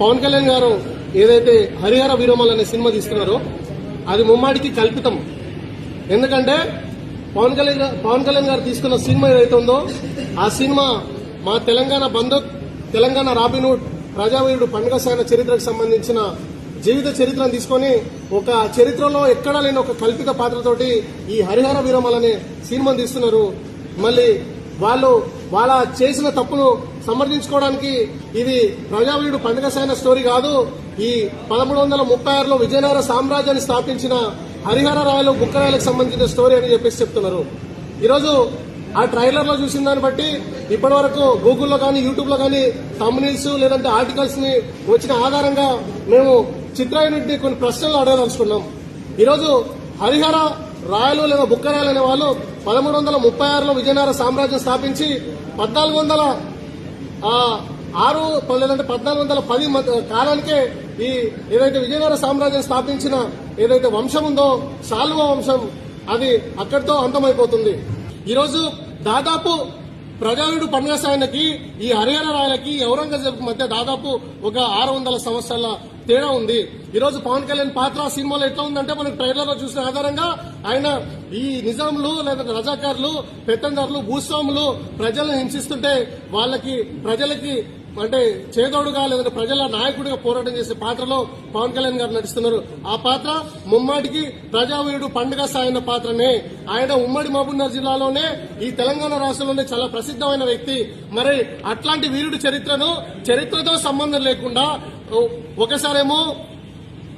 పవన్ కళ్యాణ్ గారు ఏదైతే హరిహర వీరమల్ అనే సినిమా తీస్తున్నారో అది ముమ్మాడికి కల్పితం. ఎందుకంటే పవన్ కళ్యాణ్ పవన్ కళ్యాణ్ గారు తీసుకున్న సినిమా ఏదైతే ఉందో ఆ సినిమా మా తెలంగాణ బంధక్ తెలంగాణ రాబిన్హుడ్ ప్రజావీరుడు పండుగ సాయన చరిత్రకు సంబంధించిన జీవిత చరిత్రను తీసుకొని ఒక చరిత్రలో ఎక్కడా లేని ఒక కల్పిత పాత్రతోటి ఈ హరిహర వీరమల్ అనే సినిమాను తీస్తున్నారు. మళ్ళీ వాళ్ళు వాళ్ళ చేసిన తప్పును సమర్థించుకోవడానికి ఇది ప్రజావీయుడు పండుగ స్టోరీ కాదు. ఈ పదమూడు వందల ముప్పై ఆరులో విజయనగర సామ్రాజ్యాన్ని స్థాపించిన హరిహర రాయలు బుక్కరాయలకు సంబంధించిన స్టోరీ అని చెప్పేసి చెప్తున్నారు. ఈరోజు ఆ ట్రైలర్లో చూసిన దాన్ని బట్టి ఇప్పటి వరకు గూగుల్లో కానీ యూట్యూబ్లో కానీ తమ్నీల్స్ లేదంటే ఆర్టికల్స్ని వచ్చిన ఆధారంగా మేము చిత్ర యూనిట్ని కొన్ని ప్రశ్నలు అడగదలుచుకున్నాం. ఈరోజు హరిహర రాయలు లేదా బుక్కరాయలు అనే వాళ్ళు పదమూడు వందల ముప్పై ఆరులో విజయనగర సామ్రాజ్యం స్థాపించి పద్నాలుగు వందల ఆరు లేదంటే పద్నాలుగు వందల పది మధ్య కాలానికే ఈ ఏదైతే విజయనగర సామ్రాజ్యం స్థాపించిన ఏదైతే వంశం ఉందో శాలువ వంశం అది అక్కడితో అంతమైపోతుంది. ఈరోజు దాదాపు ప్రజానుడు పండుగ ఈ హరియాణ రాయలకి ఔరంగజేబ్ మధ్య దాదాపు ఒక ఆరు వందల సంవత్సరాల తేడా ఉంది. ఈ రోజు పవన్ కళ్యాణ్ పాత్ర సినిమాలో ఎట్లా ఉందంటే మనకి ట్రైలర్లో చూసిన ఆధారంగా ఆయన ఈ నిజాంలు లేదా రజాకారులు పెత్తందారులు భూస్వాములు ప్రజలను హింసిస్తుంటే వాళ్ళకి ప్రజలకి అంటే చేదోడుగా లేదంటే ప్రజల నాయకుడిగా పోరాటం చేసే పాత్రలో పవన్ కళ్యాణ్ గారు నటిస్తున్నారు. ఆ పాత్ర ముమ్మాటికి ప్రజావీరుడు పండుగ సాయన పాత్రనే. ఆయన ఉమ్మడి మహబూబ్నగర్ జిల్లాలోనే ఈ తెలంగాణ రాష్ట్రంలోనే చాలా ప్రసిద్ధమైన వ్యక్తి. మరి అట్లాంటి వీరుడి చరిత్రను చరిత్రతో సంబంధం లేకుండా ఒకసారేమో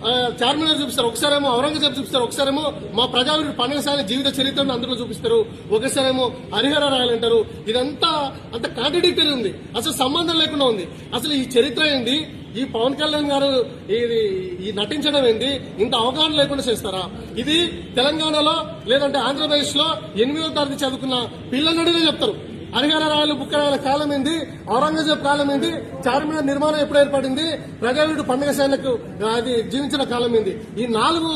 చార్మినార్ చూపిస్తారు. ఒకసారేమో ఔరంగజేబ్ చూపిస్తారు. ఒకసారేమో మా ప్రజావీరుడు పన్నగసాని జీవిత చరిత్రను అందులో చూపిస్తారు. ఒకసారేమో హరిహర రాయాలంటారు ఇదంతా అంత కాంట్రడిక్టరీ ఉంది. అసలు సంబంధం లేకుండా ఉంది. అసలు ఈ చరిత్ర ఏంది ఈ పవన్ కళ్యాణ్ గారు ఇది ఈ నటించడం ఏంది ఇంత అవగాహన లేకుండా చేస్తారా? ఇది తెలంగాణలో లేదంటే ఆంధ్రప్రదేశ్లో ఎనిమిదో తరగతి చదువుకున్న పిల్లలు చెప్తారు. హరిహర రాయలు బుక్కరాయల కాలం ఏంది ఔరంగజేబ్ కాలం ఏంది చార్మినార్ నిర్మాణం ఎప్పుడు ఏర్పడింది? ప్రజావీడు పండుగ శైలకు అది జీవించిన కాలం ఏంది ఈ నాలుగు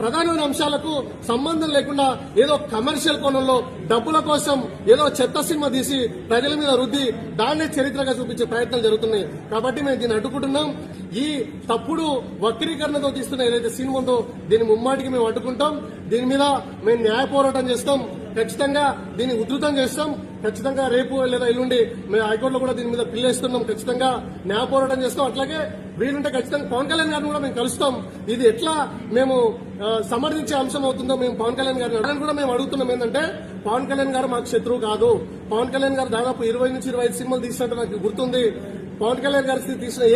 ప్రధానమైన అంశాలకు సంబంధం లేకుండా ఏదో కమర్షియల్ కోణంలో డబ్బుల కోసం ఏదో చెత్త సినిమా తీసి ప్రజల మీద రుద్ది దాన్నే చరిత్రగా చూపించే ప్రయత్నాలు జరుగుతున్నాయి. కాబట్టి మేము దీన్ని అడ్డుకుంటున్నాం. ఈ తప్పుడు వక్రీకరణతో తీస్తున్న ఏదైతే సినిమా ఉందో దీని ముమ్మాటికి మేము అడ్డుకుంటాం. దీని మీద మేము న్యాయ పోరాటం చేస్తాం. ఖచ్చితంగా దీన్ని ఉధృతం చేస్తాం. ఖచ్చితంగా రేపు లేదా ఎల్లుండి మేము హైకోర్టులో కూడా దీని మీద పిల్లేస్తున్నాం. ఖచ్చితంగా న్యాయ పోరాటం చేస్తాం. అట్లాగే వీలుంటే ఖచ్చితంగా పవన్ కళ్యాణ్ గారిని కూడా మేము కలుస్తాం. ఇది ఎట్లా మేము సమర్థించే అంశం అవుతుందో మేము పవన్ కళ్యాణ్ గారిని అడగడానికి కూడా మేము అడుగుతున్నాం. ఏంటంటే పవన్ కళ్యాణ్ గారు మాకు శత్రువు కాదు. పవన్ కళ్యాణ్ గారు దాదాపు ఇరవై నుంచి ఇరవై ఐదు సినిమాలు తీసినట్టు నాకు గుర్తుంది. పవన్ కళ్యాణ్ గారు తీసిన ఏ